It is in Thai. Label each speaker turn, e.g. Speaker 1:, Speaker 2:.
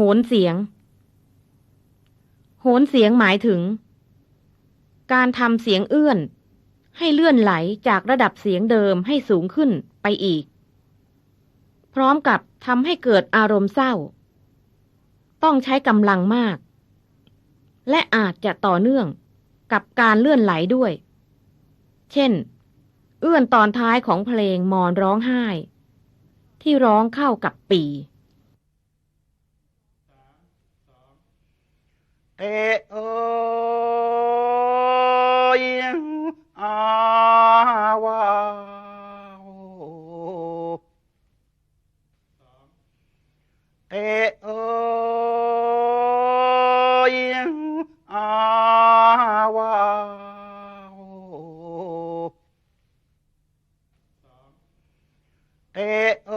Speaker 1: หนเสียง โหนเสียงหมายถึง การทำเสียงเอื้อน ให้เลื่อนไหลจากระดับเสียงเดิมให้สูงขึ้นไปอีก พร้อมกับทำให้เกิดอารมณ์เศร้า ต้องใช้กำลังมาก และอาจจะต่อเนื่องกับการเลื่อนไหลด้วย เช่น เอื้อนตอนท้ายของเพลงมอนร้องไห้ ที่ร้องเข้ากับปี
Speaker 2: เอโอยังอาวาเอโอยังอาวาเอโอ